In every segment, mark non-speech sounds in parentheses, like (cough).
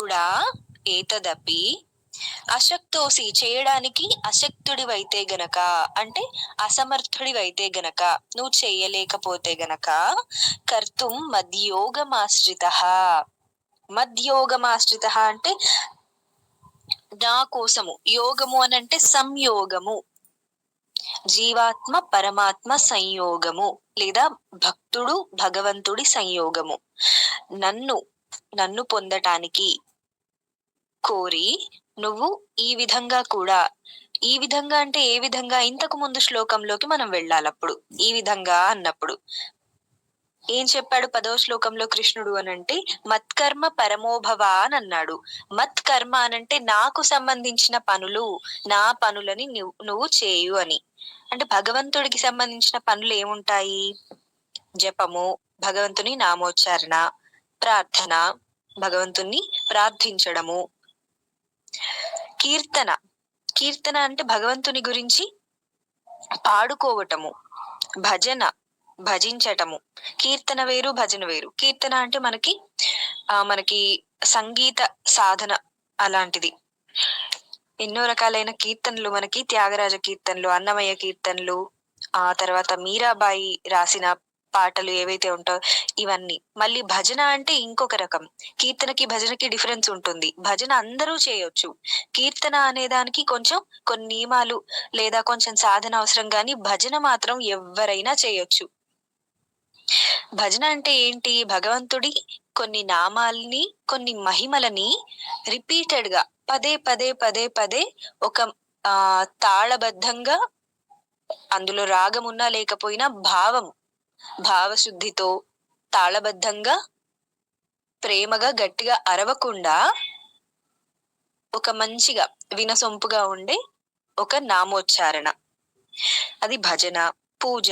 కూడా ఏతదపి. అశక్తోసి చేయడానికి అశక్తుడివైతే గనక అంటే అసమర్థుడివైతే గనక నువ్వు చేయలేకపోతే గనక కర్తుం మద్యోగమాశ్రిత. మద్యోగమాశ్రిత అంటే నా కోసము యోగము అని అంటే సంయోగము. జీవాత్మ పరమాత్మ సంయోగము లేదా భక్తుడు భగవంతుడి సంయోగము. నన్ను నన్ను పొందటానికి కోరి నువ్వు ఈ విధంగా కూడా ఈ విధంగా అంటే ఏ విధంగా? ఇంతకు ముందు శ్లోకంలోకి మనం వెళ్ళాలప్పుడు ఈ విధంగా అన్నప్పుడు. ఏం చెప్పాడు పదవ శ్లోకంలో కృష్ణుడు అనంటే మత్కర్మ పరమోభవ అని అన్నాడు. మత్కర్మ అనంటే నాకు సంబంధించిన పనులు నా పనులని నువ్వు నువ్వు చేయు అని. అంటే భగవంతుడికి సంబంధించిన పనులు ఏముంటాయి? జపము భగవంతుని నామోచ్చారణ ప్రార్థన భగవంతుణ్ణి ప్రార్థించడము. కీర్తన. కీర్తన అంటే భగవంతుని గురించి పాడుకోవటము. భజన. భజించటము. కీర్తన వేరు భజన వేరు. కీర్తన అంటే మనకి ఆ మనకి సంగీత సాధన అలాంటిది. ఎన్నో రకాలైన కీర్తనలు మనకి. త్యాగరాజ కీర్తనలు అన్నమయ్య కీర్తనలు ఆ తర్వాత మీరాబాయి రాసిన పాటలు ఏవైతే ఉంటాయో ఇవన్నీ. మళ్ళీ భజన అంటే ఇంకొక రకం. కీర్తనకి భజనకి డిఫరెన్స్ ఉంటుంది. భజన అందరూ చేయొచ్చు. కీర్తన అనే దానికి కొంచెం కొన్ని నియమాలు లేదా కొంచెం సాధన అవసరం కానీ భజన మాత్రం ఎవరైనా చేయొచ్చు. భజన అంటే ఏంటి? భగవంతుడి కొన్ని నామాల్ని కొన్ని మహిమలని రిపీటెడ్గా పదే పదే పదే పదే ఒక ఆ తాళబద్ధంగా అందులో రాగం ఉన్నా లేకపోయినా భావం భావశుద్ధితో తాళబద్ధంగా ప్రేమగా గట్టిగా అరవకుండా ఒక మంచిగా వినసొంపుగా ఉండే ఒక నామోచ్చారణ. అది భజన పూజ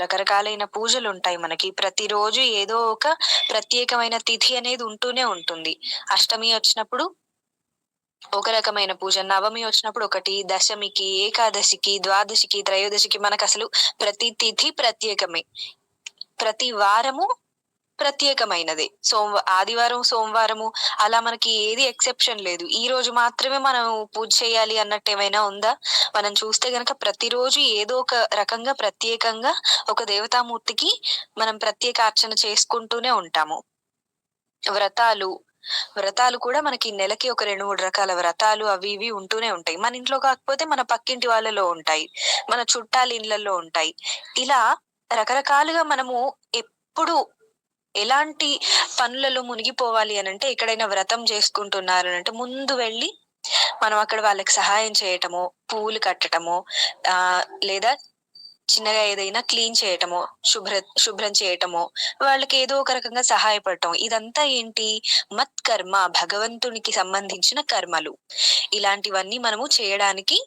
రకరకాలైన పూజలు ఉంటాయి మనకి. ప్రతిరోజు ఏదో ఒక ప్రత్యేకమైన తిథి అనేది ఉంటూనే ఉంటుంది. అష్టమి వచ్చినప్పుడు ఒక రకమైన పూజ నవమి వచ్చినప్పుడు ఒకటి దశమికి ఏకాదశికి ద్వాదశికి త్రయోదశికి మనకు అసలు ప్రతి తిథి ప్రత్యేకమే. ప్రతి వారము ప్రత్యేకమైనది. సోమవారం ఆదివారం సోమవారము అలా మనకి ఏది ఎక్సెప్షన్ లేదు. ఈ రోజు మాత్రమే మనం పూజ చేయాలి అన్నట్టు ఏమైనా ఉందా? మనం చూస్తే గనక ప్రతిరోజు ఏదో ఒక రకంగా ప్రత్యేకంగా ఒక దేవతామూర్తికి మనం ప్రత్యేక అర్చన చేసుకుంటూనే ఉంటాము. వ్రతాలు వ్రతాలు కూడా మనకి నెలకి ఒక రెండు మూడు రకాల వ్రతాలు అవి ఇవి ఉంటూనే ఉంటాయి. మన ఇంట్లో కాకపోతే మన పక్కింటి వాళ్ళలో ఉంటాయి. మన చుట్టాల ఇళ్ళలో ఉంటాయి. ఇలా రకరకాలుగా మనము ఎప్పుడు ఎలాంటి పనులలో మునిగిపోవాలి అని అంటే ఎక్కడైనా వ్రతం చేసుకుంటున్నారు అని అంటే ముందు వెళ్ళి మనం అక్కడ వాళ్ళకి సహాయం చేయటము పూలు కట్టటము ఆ లేదా చిన్నగా ఏదైనా క్లీన్ చేయటము శుభ్ర శుభ్రం చేయటము వాళ్ళకి ఏదో ఒక రకంగా సహాయపడటం. ఇదంతా ఏంటి? మత్కర్మ భగవంతునికి సంబంధించిన కర్మలు. ఇలాంటివన్నీ మనము చేయడానికి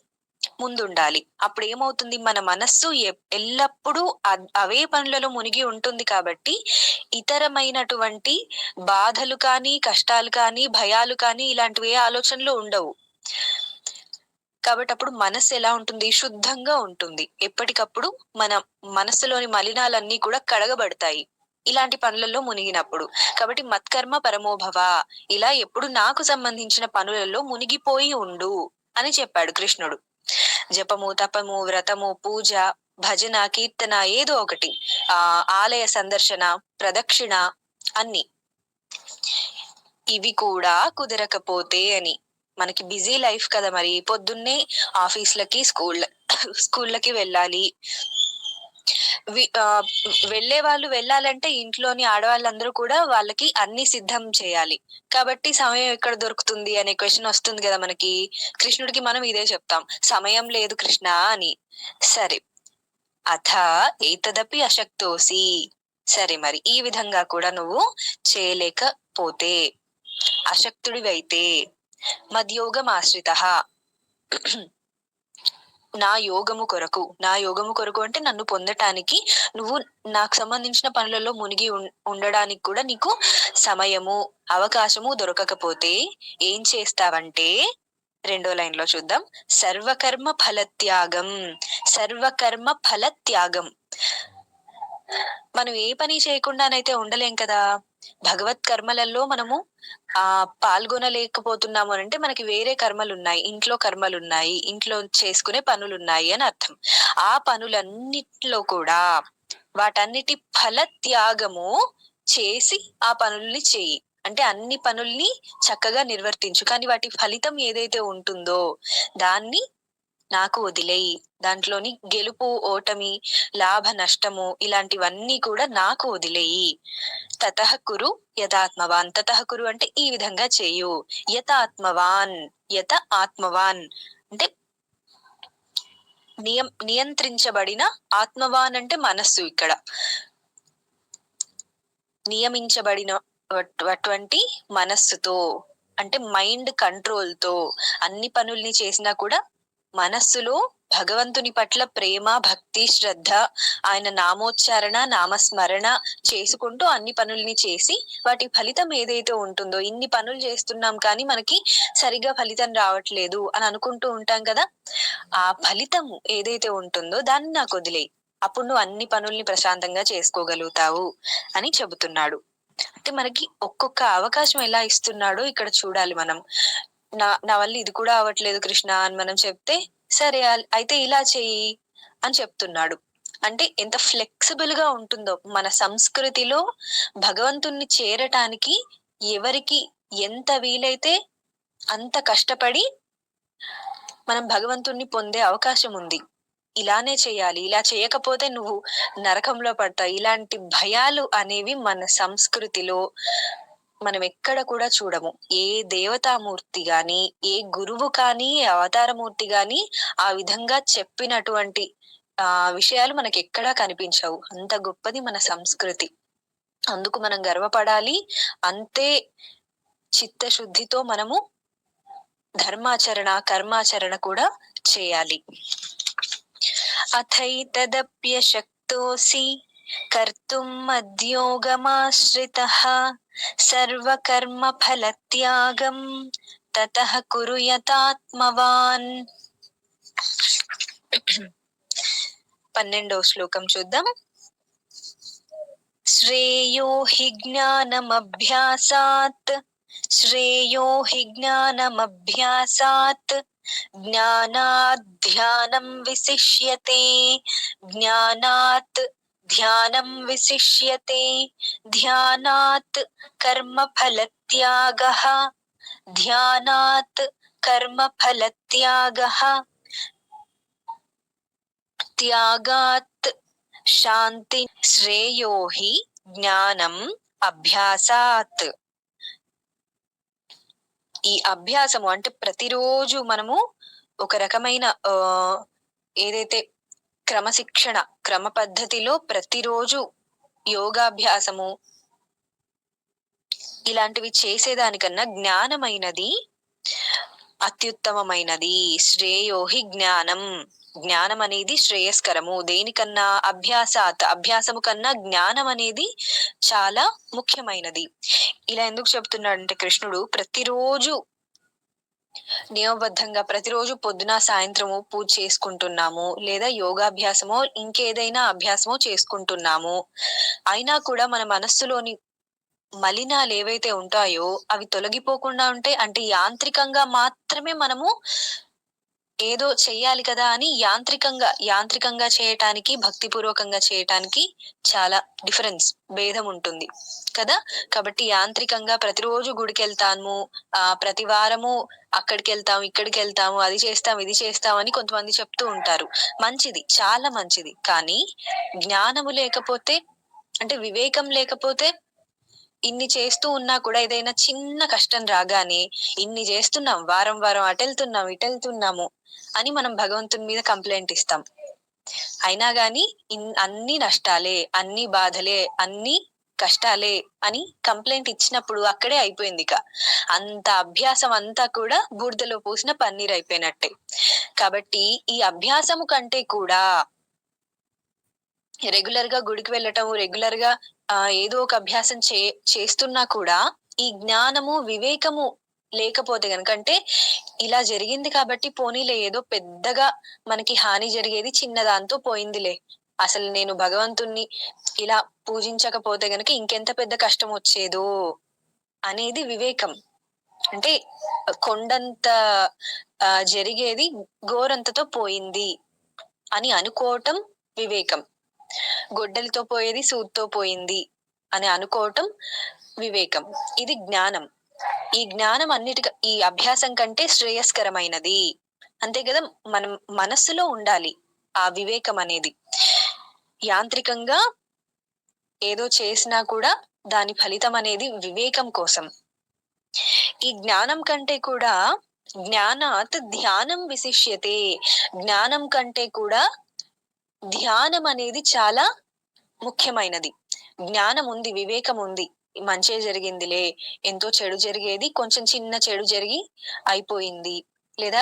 ముందుండాలి. అప్పుడు ఏమవుతుంది మన మనస్సు ఎ- ఎల్లప్పుడూ అవే పనులలో మునిగి ఉంటుంది కాబట్టి ఇతరమైనటువంటి బాధలు కానీ కష్టాలు కానీ భయాలు కానీ ఇలాంటివి ఏ ఆలోచనలు ఉండవు. కాబట్టి అప్పుడు మనస్సు ఎలా ఉంటుంది? శుద్ధంగా ఉంటుంది. ఎప్పటికప్పుడు మన మనస్సులోని మలినాలన్నీ కూడా కడగబడతాయి. ఇలాంటి పనులలో మునిగినప్పుడు. కాబట్టి మత్కర్మ పరమోభవ ఇలా ఎప్పుడు నాకు సంబంధించిన పనులలో మునిగిపోయి ఉండు అని చెప్పాడు కృష్ణుడు. జపము తపము వ్రతము పూజ భజన కీర్తన ఏదో ఒకటి. ఆ ఆలయ సందర్శన ప్రదక్షిణ అన్ని. ఇవి కూడా కుదరకపోతే అని. మనకి బిజీ లైఫ్ కదా మరి. పొద్దున్నే ఆఫీస్లకి స్కూల్ (coughs) స్కూళ్ళకి వెళ్ళాలి. వెళ్ళే వాళ్ళు వెళ్ళాలంటే ఇంట్లోని ఆడవాళ్ళందరూ కూడా వాళ్ళకి అన్ని సిద్ధం చేయాలి. కాబట్టి సమయం ఎక్కడ దొరుకుతుంది అనే క్వశ్చన్ వస్తుంది కదా మనకి. కృష్ణుడికి మనం ఇదే చెప్తాం. సమయం లేదు కృష్ణ అని. సరే. అథ ఏతదపి అశక్తోసి. సరే మరి ఈ విధంగా కూడా నువ్వు చేయలేకపోతే అశక్తుడివైతే మద్యోగం ఆశ్రిత నా యోగము కొరకు నా యోగము కొరకు అంటే నన్ను పొందటానికి నువ్వు నాకు సంబంధించిన పనులలో మునిగి ఉం- ఉండడానికి కూడా నీకు సమయము అవకాశము దొరకకపోతే ఏం చేస్తావంటే రెండో లైన్లో చూద్దాం. సర్వకర్మ ఫలత్యాగం సర్వకర్మ ఫలత్యాగం. మనం ఏ పని చేయకుండానైతే ఉండలేం కదా? భగవత్ కర్మలలో మనము ఆ పాల్గొనలేకపోతున్నాము అని అంటే మనకి వేరే కర్మలు ఉన్నాయి ఇంట్లో కర్మలు ఉన్నాయి ఇంట్లో చేసుకునే పనులు ఉన్నాయి అని అర్థం. ఆ పనులన్నిట్లో కూడా వాటన్నిటి ఫల త్యాగము చేసి ఆ పనుల్ని చేయి. అంటే అన్ని పనుల్ని చక్కగా నిర్వర్తించు. కానీ వాటి ఫలితం ఏదైతే ఉంటుందో దాన్ని నాకు వదిలేయి. దాంట్లోని గెలుపు ఓటమి లాభ నష్టము ఇలాంటివన్నీ కూడా నాకు వదిలేయి. తతః కురు యథాత్మవాన్. తతః కురు అంటే ఈ విధంగా చేయు. యథాత్మవాన్. యత ఆత్మవాన్. అంటే నియం నియంత్రించబడిన ఆత్మవాన్ అంటే మనస్సు ఇక్కడ. నియమించబడిన అటువంటి మనస్సుతో అంటే మైండ్ కంట్రోల్తో అన్ని పనుల్ని చేసినా కూడా మనస్సులో భగవంతుని పట్ల ప్రేమ భక్తి శ్రద్ధ ఆయన నామోచ్చారణ నామస్మరణ చేసుకుంటూ అన్ని పనుల్ని చేసి వాటి ఫలితం ఏదైతే ఉంటుందో ఇన్ని పనులు చేస్తున్నాం కానీ మనకి సరిగా ఫలితం రావట్లేదు అని అనుకుంటూ ఉంటాం కదా ఆ ఫలితం ఏదైతే ఉంటుందో దాన్ని నాకు వదిలేయి. అప్పుడు నువ్వు అన్ని పనుల్ని ప్రశాంతంగా చేసుకోగలుగుతావు అని చెబుతున్నాడు. అంటే మనకి ఒక్కొక్క అవకాశం ఎలా ఇస్తున్నాడో ఇక్కడ చూడాలి మనం. నా నా వల్ల ఇది కూడా అవ్వట్లేదు కృష్ణ అని మనం చెప్తే సరే అయితే ఇలా చెయ్యి అని చెప్తున్నాడు. అంటే ఎంత ఫ్లెక్సిబుల్గా ఉంటుందో మన సంస్కృతిలో భగవంతుణ్ణి చేరటానికి ఎవరికి ఎంత వీలైతే అంత కష్టపడి మనం భగవంతుణ్ణి పొందే అవకాశం ఉంది. ఇలానే చేయాలి ఇలా చేయకపోతే నువ్వు నరకంలో పడతావు. ఇలాంటి భయాలు అనేవి మన సంస్కృతిలో మనం ఎక్కడ కూడా చూడము. ఏ దేవతామూర్తి గాని ఏ గురువు కానీ అవతారమూర్తి గాని ఆ విధంగా చెప్పినటువంటి ఆ విషయాలు మనకి ఎక్కడా కనిపించవు. అంత గొప్పది మన సంస్కృతి. అందుకు మనం గర్వపడాలి. అంతే చిత్తశుద్ధితో మనము ధర్మాచరణ కర్మాచరణ కూడా చేయాలి. అథైతదప్యశక్తోసి కర్తుం మద్యోగమాశ్రితః సర్వకర్మ ఫలత్యాగం తతః కురు యతాత్మవాన్ పన్నెండవ శ్లోకం చూద్దాం శ్రేయో హి జ్ఞానమభ్యాసాత్ శ్రేయో హి జ్ఞానమభ్యాసాత్ జ్ఞానాధ్యానం విశిష్యతే జ్ఞానాత్ ధ్యానం విశిష్యతే. ధ్యానాత్ కర్మఫలత్యాగः. ధ్యానాత్ కర్మఫలత్యాగः. త్యాగాత్ శాంతి శ్రేయోహి జ్ఞానం అభ్యాసాత్. ఈ అభ్యాసము అంటే ప్రతిరోజు మనము ఒక రకమైన ఆ ఏదైతే క్రమశిక్షణ క్రమ పద్ధతిలో ప్రతిరోజు యోగాభ్యాసము ఇలాంటివి చేసేదానికన్నా జ్ఞానమైనది అత్యుత్తమమైనది. శ్రేయోహి జ్ఞానం. జ్ఞానం అనేది శ్రేయస్కరము. దేనికన్నా అభ్యాసాత్ అభ్యాసము కన్నా జ్ఞానం అనేది చాలా ముఖ్యమైనది. ఇలా ఎందుకు చెప్తున్నాడంటే కృష్ణుడు ప్రతిరోజు నియమబద్ధంగా ప్రతిరోజు పొద్దున సాయంత్రము పూజ చేసుకుంటున్నాము లేదా యోగాభ్యాసమో ఇంకేదైనా అభ్యాసమో చేసుకుంటున్నాము. అయినా కూడా మన మనస్సులోని మలినాలు ఏవైతే ఉంటాయో అవి తొలగిపోకుండా ఉంటే అంటే యాంత్రికంగా మాత్రమే మనము ఏదో చెయ్యాలి కదా అని యాంత్రికంగా యాంత్రికంగా చేయటానికి భక్తిపూర్వకంగా చేయటానికి చాలా డిఫరెన్స్ భేదం ఉంటుంది కదా? కాబట్టి యాంత్రికంగా ప్రతిరోజు గుడికి వెళ్తాము ఆ ప్రతి వారము అక్కడికి వెళ్తాం ఇక్కడికి వెళ్తాము అది చేస్తాం ఇది చేస్తాం అని కొంతమంది చెప్తూ ఉంటారు. మంచిది చాలా మంచిది. కానీ జ్ఞానము లేకపోతే అంటే వివేకం లేకపోతే ఇన్ని చేస్తూ ఉన్నా కూడా ఏదైనా చిన్న కష్టం రాగానే ఇన్ని చేస్తున్నాం వారం వారం అటెళ్తున్నాం ఇటెళ్తున్నాము అని మనం భగవంతుని మీద కంప్లైంట్ ఇస్తాం. అయినా గాని అన్ని నష్టాలే అన్ని బాధలే అన్ని కష్టాలే అని కంప్లైంట్ ఇచ్చినప్పుడు అక్కడే అయిపోయింది ఇక. అంత అభ్యాసం అంతా కూడా బూడిదలో పూసిన పన్నీర్ అయిపోయినట్టే. కాబట్టి ఈ అభ్యాసము కంటే కూడా రెగ్యులర్గా గుడికి వెళ్ళటము రెగ్యులర్గా ఏదో ఒక అభ్యాసం చే చేస్తున్నా కూడా ఈ జ్ఞానము వివేకము లేకపోతే కనుక అంటే ఇలా జరిగింది కాబట్టి పోనీలే ఏదో పెద్దగా మనకి హాని జరిగేది చిన్న దాంతో పోయిందిలే. అసలు నేను భగవంతుణ్ణి ఇలా పూజించకపోతే గనక ఇంకెంత పెద్ద కష్టం వచ్చేదో అనేది వివేకం. అంటే కొండంత జరిగేది గోరంతతో పోయింది అని అనుకోవటం వివేకం. గొడ్డలితో పోయేది సూత్తో పోయింది అని అనుకోవటం వివేకం. ఇది జ్ఞానం. ఈ జ్ఞానం అన్నిటికీ ఈ అభ్యాసం కంటే శ్రేయస్కరమైనది. అంతే కదా మనం మనస్సులో ఉండాలి ఆ వివేకం అనేది. యాంత్రికంగా ఏదో చేసినా కూడా దాని ఫలితం అనేది వివేకం కోసం. ఈ జ్ఞానం కంటే కూడా జ్ఞానాత్ ధ్యానం విశిష్యతే. జ్ఞానం కంటే కూడా ధ్యానం అనేది చాలా ముఖ్యమైనది. జ్ఞానం ఉంది వివేకం ఉంది మంచే జరిగిందిలే ఎంతో చెడు జరిగేది కొంచెం చిన్న చెడు జరిగి అయిపోయింది. లేదా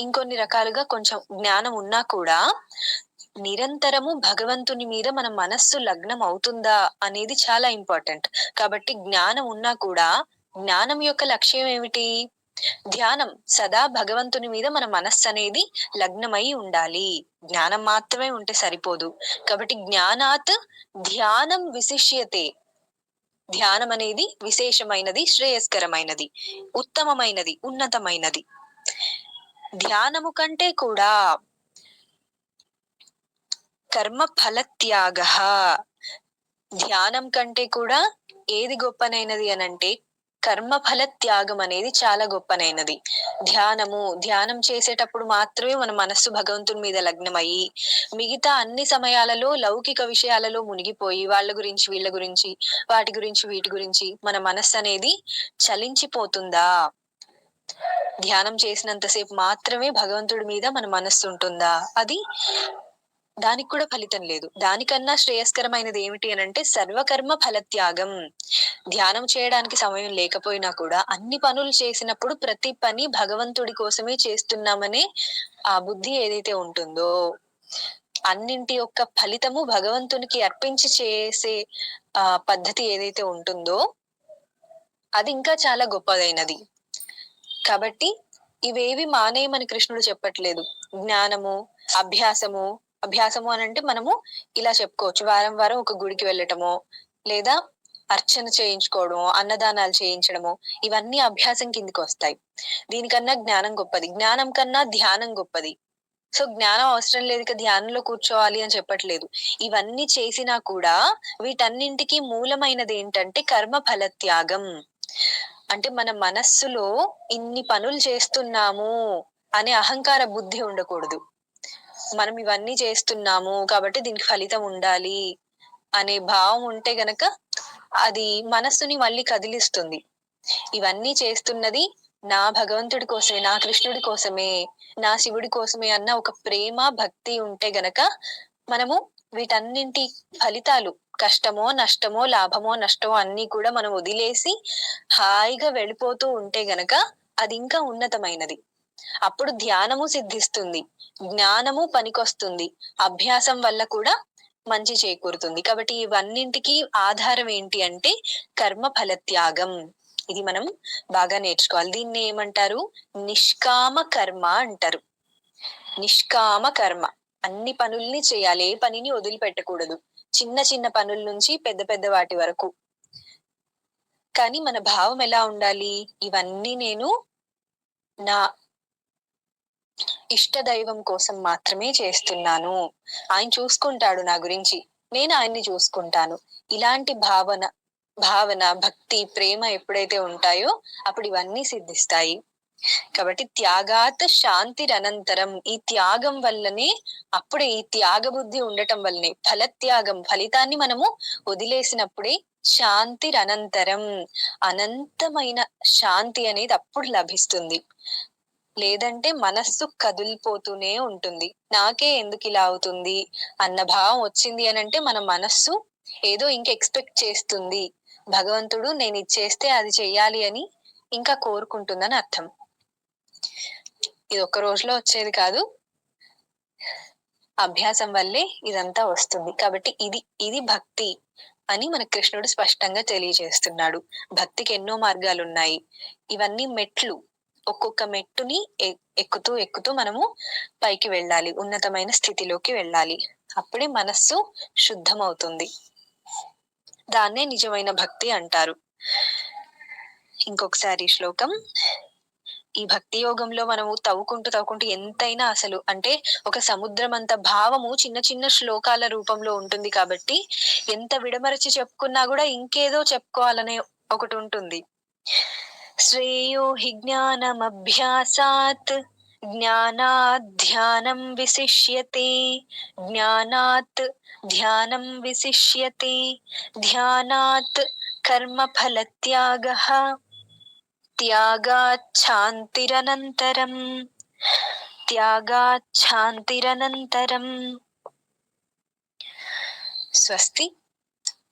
ఇంకొన్ని రకాలుగా కొంచెం జ్ఞానం ఉన్నా కూడా నిరంతరము భగవంతుని మీద మన మనస్సు లగ్నం అవుతుందా అనేది చాలా ఇంపార్టెంట్. కాబట్టి జ్ఞానం ఉన్నా కూడా జ్ఞానం యొక్క లక్ష్యం ఏమిటి ధ్యానం సదా భగవంతుని మీద మన మనస్సు అనేది లగ్నమై ఉండాలి. జ్ఞానం మాత్రమే ఉంటే సరిపోదు. కాబట్టి జ్ఞానాత్ ధ్యానం విశిష్యతే. ధ్యానం అనేది విశేషమైనది శ్రేయస్కరమైనది ఉత్తమమైనది ఉన్నతమైనది. ధ్యానము కంటే కూడా కర్మ ఫలత్యాగ ధ్యానం కంటే కూడా ఏది గొప్పనైనది అనంటే కర్మ ఫల త్యాగం అనేది చాలా గొప్పనైనది. ధ్యానము ధ్యానం చేసేటప్పుడు మాత్రమే మన మనస్సు భగవంతుని మీద లగ్నమయ్యి మిగతా అన్ని సమయాలలో లౌకిక విషయాలలో మునిగిపోయి వాళ్ళ గురించి వీళ్ళ గురించి వాటి గురించి వీటి గురించి మన మనస్సు అనేది చలించిపోతుందా? ధ్యానం చేసినంతసేపు మాత్రమే భగవంతుడి మీద మన మనస్సు ఉంటుందా? అది దానికి కూడా ఫలితం లేదు. దానికన్నా శ్రేయస్కరమైనది ఏమిటి అని అంటే సర్వకర్మ ఫలత్యాగం. ధ్యానం చేయడానికి సమయం లేకపోయినా కూడా అన్ని పనులు చేసినప్పుడు ప్రతి పని భగవంతుడి కోసమే చేస్తున్నామనే ఆ బుద్ధి ఏదైతే ఉంటుందో అన్నింటి యొక్క ఫలితము భగవంతునికి అర్పించి చేసే ఆ పద్ధతి ఏదైతే ఉంటుందో అది ఇంకా చాలా గొప్పదైనది. కాబట్టి ఇవేవి మానేయమని కృష్ణుడు చెప్పట్లేదు. జ్ఞానము అభ్యాసము అభ్యాసము అని అంటే మనము ఇలా చెప్పుకోవచ్చు. వారం వారం ఒక గుడికి వెళ్ళటము లేదా అర్చన చేయించుకోవడం అన్నదానాలు చేయించడము ఇవన్నీ అభ్యాసం కిందికి వస్తాయి. దీనికన్నా జ్ఞానం గొప్పది. జ్ఞానం కన్నా ధ్యానం గొప్పది. సో జ్ఞానం అవసరం లేదు ఇక ధ్యానంలో కూర్చోవాలి అని చెప్పట్లేదు. ఇవన్నీ చేసినా కూడా వీటన్నింటికి మూలమైనది ఏంటంటే కర్మ ఫలత్యాగం. అంటే మన మనస్సులో ఇన్ని పనులు చేస్తున్నాము అనే అహంకార బుద్ధి ఉండకూడదు. మనం ఇవన్నీ చేస్తున్నాము కాబట్టి దీనికి ఫలితం ఉండాలి అనే భావం ఉంటే గనక అది మనస్సుని మళ్ళీ కదిలిస్తుంది. ఇవన్నీ చేస్తున్నది నా భగవంతుడి కోసమే నా కృష్ణుడి కోసమే నా శివుడి కోసమే అన్న ఒక ప్రేమ భక్తి ఉంటే గనక మనము వీటన్నింటి ఫలితాలు కష్టమో నష్టమో లాభమో నష్టమో అన్ని కూడా మనం వదిలేసి హాయిగా వెళ్ళిపోతూ ఉంటే గనక అది ఇంకా ఉన్నతమైనది. అప్పుడు ధ్యానము సిద్ధిస్తుంది. జ్ఞానము పనికొస్తుంది. అభ్యాసం వల్ల కూడా మంచి చేకూరుతుంది. కాబట్టి ఇవన్నింటికి ఆధారం ఏంటి అంటే కర్మ ఫలత్యాగం. ఇది మనం బాగా నేర్చుకోవాలి. దీన్ని ఏమంటారు? నిష్కామ కర్మ అంటారు. నిష్కామ కర్మ. అన్ని పనుల్ని చేయాలి. ఏ పనిని వదిలిపెట్టకూడదు. చిన్న చిన్న పనుల నుంచి పెద్ద పెద్ద వాటి వరకు. కానీ మన భావం ఎలా ఉండాలి? ఇవన్నీ నేను నా ఇష్ట దైవం కోసం మాత్రమే చేస్తున్నాను. ఆయన చూసుకుంటాడు నా గురించి. నేను ఆయన్ని చూసుకుంటాను. ఇలాంటి భావన భావన భక్తి ప్రేమ ఎప్పుడైతే ఉంటాయో అప్పుడు ఇవన్నీ సిద్ధిస్తాయి. కాబట్టి త్యాగాత్ శాంతి అనంతరం ఈ త్యాగం వల్లనే అప్పుడే ఈ త్యాగ బుద్ధి ఉండటం వల్లనే ఫలత్యాగం ఫలితాన్ని మనము వదిలేసినప్పుడే శాంతి అనంతరం అనంతమైన శాంతి అనేది అప్పుడు లభిస్తుంది. లేదంటే మనస్సు కదిలిపోతూనే ఉంటుంది. నాకే ఎందుకు ఇలా అవుతుంది? అన్న భావం వచ్చింది అని అంటే మన మనస్సు ఏదో ఇంక ఎక్స్పెక్ట్ చేస్తుంది. భగవంతుడు నేను ఇది చేస్తే అది చెయ్యాలి అని ఇంకా కోరుకుంటుందని అర్థం. ఇది ఒక్క రోజులో వచ్చేది కాదు. అభ్యాసం వల్లే ఇదంతా వస్తుంది. కాబట్టి ఇది ఇది భక్తి అని మన కృష్ణుడు స్పష్టంగా తెలియజేస్తున్నాడు. భక్తికి ఎన్నో మార్గాలు ఉన్నాయి ఇవన్నీ మెట్లు. ఒక్కొక్క మెట్టుని ఎక్కుతూ ఎక్కుతూ మనము పైకి వెళ్ళాలి. ఉన్నతమైన స్థితిలోకి వెళ్ళాలి. అప్పుడే మనస్సు శుద్ధమవుతుంది. దాన్నే నిజమైన భక్తి అంటారు. ఇంకొకసారి శ్లోకం. ఈ భక్తి యోగంలో మనము తవ్వుకుంటూ తవ్వుకుంటూ ఎంతైనా అసలు అంటే ఒక సముద్రం అంత భావము చిన్న చిన్న శ్లోకాల రూపంలో ఉంటుంది కాబట్టి ఎంత విడమరచి చెప్పుకున్నా కూడా ఇంకేదో చెప్పుకోవాలనే ఒకటి ఉంటుంది. శ్రేయో హి జ్ఞానమభ్యాసాత్ జ్ఞానాత్ ధ్యానం విశిష్యతే జ్ఞానాత్ ధ్యానం విశిష్యతే ధ్యానాత్ కర్మఫలత్యాగః త్యాగాచ్ఛాంతిరనంతరం త్యాగాచ్ఛాంతిరనంతరం స్వస్తి